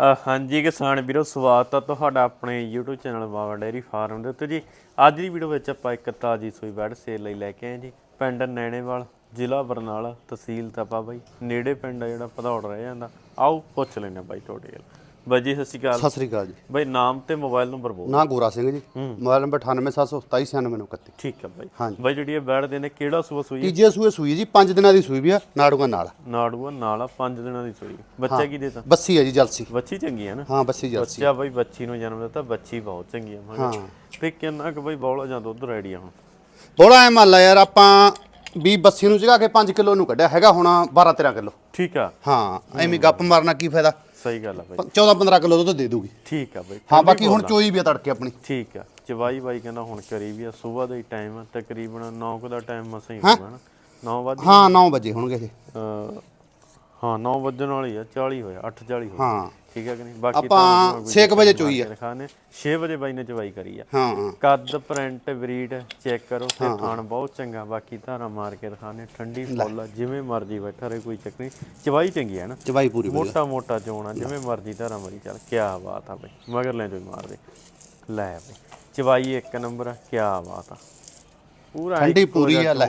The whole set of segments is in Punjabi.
ਹਾਂਜੀ ਕਿਸਾਨ ਵੀਰੋ, ਸਵਾਗਤ ਆ ਤੁਹਾਡਾ ਆਪਣੇ YouTube channel Bawa dairy farm ਦੇ ਉੱਤੇ ਜੀ। ਅੱਜ ਦੀ ਵੀਡੀਓ ਵਿੱਚ ਆਪਾਂ ਇੱਕ ਤਾਜੀ ਸੂਈ ਬੈਡ ਸੇਲ ਲਈ ਲੈ ਕੇ ਆਏ ਜੀ। ਪਿੰਡ ਨੈਣੇਵਾਲ, ਜ਼ਿਲ੍ਹਾ ਬਰਨਾਲਾ ਤਹਿਸੀਲ ਤਪਾ ਬਾਈ, ਨੇੜੇ ਪਿੰਡ ਆ ਜਿਹੜਾ, ਭਦੌੜ ਰਹਿ ਜਾਂਦਾ। ਆਓ ਪੁੱਛ ਲੈਣੇ ਬਾਈ ਤੁਹਾਡੇ ਕੋਲ ਬਾਈ ਜੀ ਸਤਿ ਸ਼੍ਰੀ ਅਕਾਲ। ਸਤਿ ਸ੍ਰੀ ਅਕਾਲ ਜੀ। ਬਾਈ ਨਾਮ ਤੇ ਮੋਬਾਈਲ ਨੰਬਰ ਬੋਲ ਨਾ ਗੋਰਾ ਸਿੰਘ ਜੀ। ਮੋਬਾਈਲ ਨੰਬਰ 9872796931 ਠੀਕ ਹੈ ਬਾਈ। ਹਾਂਜੀ। ਬਾਈ ਜਿਹੜੀ ਇਹ ਦੇ ਨੇ ਕਿਹੜਾ ਸੂਆ ਸੂਈ ਹੈ? ਤੀਜੇ ਸੂਏ ਸੂਈ ਹੈ ਜੀ 5 ਦਿਨਾਂ ਦੀ ਸੂਈ ਵੀ ਆ ਨਾੜੂਆਂ ਨਾਲ। ਨਾੜੂਆ ਨਾਲ ਆ 5 ਦਿਨਾਂ ਦੀ ਸੂਈ। ਬੱਚਾ ਕੀ ਦੇਤਾ? ਬੱਸੀ ਹੈ ਜੀ ਜਲਸੀ। ਬੱਚੀ ਚੰਗੀ ਹੈ ਨਾ? ਹਾਂ ਬੱਸੀ ਜਲਸੀ। ਬੱਚਾ ਬਾਈ ਬੱਚੀ ਨੂੰ ਜਨਮ ਦਿੱਤਾ ਬੱਚੀ ਬਹੁਤ ਚੰਗੀ ਕਿਹਾ। ਹਾਂ। ਤੇ ਕਿੰਨਾ ਕੁ ਬਾਈ ਬੌਲਾ ਜਾਂ ਦੁੱਧ ਰੈਡੀ ਆ ਹੁਣ? ਬੋਲਾ ਐ ਮੰਨ ਲਾ ਯਾਰ ਆਪਾਂ ਵੀ ਬੱਸੀ ਨੂੰ ਚਗਾ ਕੇ 5 ਕਿਲੋ ਨੂੰ ਕੱਢਿਆ ਹੈਗਾ ਹੁਣ 12 13 ਕਿਲੋ। ਠੀਕ ਆ। ਹਾਂ ਐਵੇਂ ਗੱਪ ਮਾਰਨਾ ਕੀ ਫਾਇਦਾ? ਸਹੀ ਗੱਲ ਆ ਬਾਈ। 14 15 ਕਿਲੋ ਦੁੱਧ ਦੇ ਦੂਗੀ। ਠੀਕ ਆ ਬਾਈ। ਹਾਂ ਬਾਕੀ ਹੁਣ ਚੋਈ ਵੀ ਆ ਤੜਕੇ ਆਪਣੀ। ਠੀਕ ਆ। ਚਵਾਈ ਬਾਈ ਕਹਿੰਦਾ ਹੁਣ ਕਰੀ ਵੀ ਆ ਸਵੇਰ ਦਾ ਹੀ ਟਾਈਮ ਆ ਤਕਰੀਬਨ 9 ਕੁ ਦਾ ਟਾਈਮ ਮਸਾਂ ਹੀ? ਹੋਣਾ ਨਾ। 9 ਵਜੇ ਹਾਂ 9 ਵਜੇ ਹੋਣਗੇ ਇਹ। ਹਾਂ 9 ਵਜਣ ਵਾਲੀ ਆ 40 ਹੋਇਆ 8:40 ਹੋਇਆ। ਹਾਂ। ਠੀਕ ਆ ਕਿ ਨਹੀਂ? ਬਾਕੀ ਆਪਾਂ ਛੇ ਕੁ ਵਜੇ ਚੋਈ ਆ। ਖਾਣੇ 6 ਵਜੇ ਬਾਈ ਨੇ ਚਵਾਈ ਕਰੀ ਆ। ਹਾਂ ਹਾਂ। ਕੱਦ ਪ੍ਰਿੰਟ ਬਰੀਡ ਚੈੱਕ ਕਰੋ ਤੇ ਥਣ ਬਹੁਤ ਚੰਗਾ ਬਾਕੀ ਧਾਰਾ ਮਾਰ ਕੇ ਦਿਖਾਣੇ ਠੰਡੀ ਫੁੱਲ ਆ, ਜਿਵੇਂ ਮਰਜ਼ੀ ਬੈਠਾ ਰਹੇ ਕੋਈ ਚੱਕਰ ਨਹੀਂ। ਚਵਾਈ ਚੰਗੀ ਹੈ ਨਾ? ਚਵਾਈ ਪੂਰੀ ਮੋਟਾ ਮੋਟਾ ਚੋਣਾ ਜਿਵੇਂ ਮਰਜ਼ੀ ਧਾਰਾ ਮਰੀ ਚੱਲ ਕਿਆ ਬਾਤ ਆ ਬਈ। ਮਗਰ ਲੈ ਜੋ ਮਾਰ ਦੇ। ਲੈ ਬਈ। ਚਵਾਈ ਇੱਕ ਨੰਬਰ ਆ ਕਿਆ ਬਾਤ ਆ। ਪੂਰਾ ਠੰਡੀ ਪੂਰੀ ਆ, ਲੈ।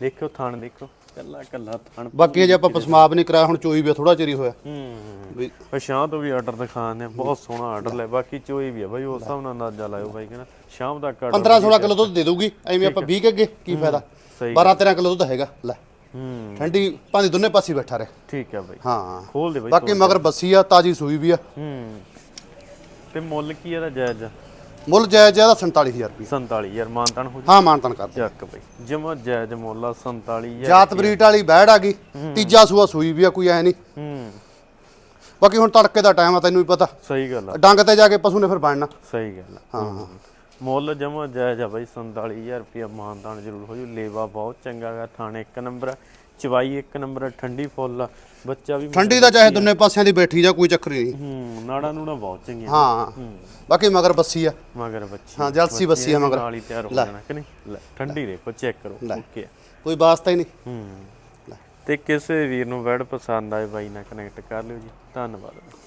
ਦੇਖੋ ਥਣ ਦੇਖੋ ਕੱਲਾ ਕੱਲਾ ਥਣ ਬਾਕੀ ਜੇ ਆਪਾਂ ਪਸਮਾਬ ਨਹੀਂ ਕਰਾਇਆ ਹੁਣ ਚੋਈ ਵੀ ਥੋੜਾ ਚਿਰ ਹੀ ਹੋਇਆ। ਹੂੰ। ਵੀ ਪਛਾਂ ਤੋਂ ਵੀ ਆਰਡਰ ਦਿਖਾਉਂਦੇ ਆ ਬਹੁਤ ਸੋਹਣਾ ਆਰਡਰ ਲੈ ਬਾਕੀ ਚੋਈ ਵੀ ਆ ਬਾਈ ਉਸ ਹਿਸਾਬ ਨਾਲ ਅੰਦਾਜ਼ਾ ਲਾਇਓ ਬਾਈ ਕਹਿੰਦਾ ਸ਼ਾਮ ਤੱਕ ਆਰਡਰ 15 16 ਕਿਲੋ ਦੁੱਧ ਦੇ ਦੂਗੀ ਐਵੇਂ ਆਪਾਂ 20 ਕੇ ਅੱਗੇ ਕੀ ਫਾਇਦਾ? ਸਹੀ 12 13 ਕਿਲੋ ਦੁੱਧ ਹੈਗਾ ਲੈ। ਹੂੰ। ਠੰਡੀ ਭਾਂਦੀ ਦੋਨੇ ਪਾਸੇ ਬੈਠਾ ਰਹੇ। ਠੀਕ ਆ ਬਾਈ। ਹਾਂ। ਖੋਲ ਦੇ ਬਾਈ ਬਾਕੀ ਮਗਰ ਬੱਸੀ ਆ ਤਾਜੀ ਸੂਈ ਵੀ ਆ। ਹੂੰ। ਤੇ ਮੁੱਲ ਕੀ ਇਹਦਾ ਜਾਇਜ਼? ਮੁੱਲ ਜਾਇਜ਼ ਇਹਦਾ 47000 ਰੁਪਏ 47000 ਮਾਨਤਨ ਹੋ ਹਾਂ ਮਾਨਤਨ ਕਰ ਦੇ ਚੱਕ ਬਈ। ਜਮਾ ਜਾਇਜ਼ ਮੁੱਲ ਆ 47000 ਜਾਤ ਬਰੀਟ ਵਾਲੀ ਬੈੜ ਆ ਗਈ। ਤੀਜਾ ਸੂਆ ਸੂਈ ਵੀ ਆ ਕੋਈ ਐ ਨਹੀਂ। ਹੂੰ। ਬਾਕੀ ਹੁਣ ਤੜਕੇ ਦਾ ਟਾਈਮ ਆ ਤੈਨੂੰ ਵੀ ਪਤਾ। ਸਹੀ ਗੱਲ ਆ। ਡੰਗ ਤੇ ਜਾ ਕੇ ਪਸ਼ੂ ਨੇ ਫਿਰ ਬਣਨਾ ਸਹੀ ਗੱਲ ਆ। ਹਾਂ ਮੁੱਲ ਜਮਾ ਜਾਇਜ਼ ਆ ਬਾਈ 47000 ਰੁਪਇਆ ਮਾਨਤਾਨ ਜ਼ਰੂਰ ਹੋ ਜੂ। ਲੇਵਾ ਬਹੁਤ ਚੰਗਾ ਗਾ ਥਾਣੇ ਇੱਕ ਨੰਬਰ ਚਵਾਈ ਇੱਕ ਨੰਬਰ ਠੰਡੀ ਫੁੱਲ ਆ ਬੱਚਾ ਵੀ ਠੰਡੀ ਦਾ ਚਾਹੇ ਦੋਨੇ ਪਾਸਿਆਂ ਦੀ ਬੈਠੀ ਜਾ ਕੋਈ ਚੱਕਰ ਹੀ ਨਹੀਂ। ਹੂੰ ਨਾੜਾ ਨੂੜਾ ਬਹੁਤ ਚੰਗੀਆਂ। ਹਾਂ ਬਾਕੀ ਮਗਰ ਬੱਸੀ ਆ। ਮਗਰ ਬੱਚੀ ਹਾਂ, ਜਲਸੀ ਬੱਸੀ ਆ ਮਗਰ। ਨਾਲ ਹੀ ਤਿਆਰ ਹੋ ਜਾਣਾ ਕਿ ਨਹੀਂ? ਲੈ। ਠੰਡੀ ਦੇਖੋ ਚੈੱਕ ਕਰੋ ਓਕੇ ਆ ਕੋਈ ਵਾਸਤਾ ਹੀ ਨਹੀਂ। ਹੂੰ। ਤੇ ਕਿਸੇ ਵੀਰ ਨੂੰ ਵੈਡ ਪਸੰਦ ਆਏ ਬਾਈ ਨਾਲ ਕਨੈਕਟ ਕਰ ਲਿਓ ਜੀ। ਧੰਨਵਾਦ।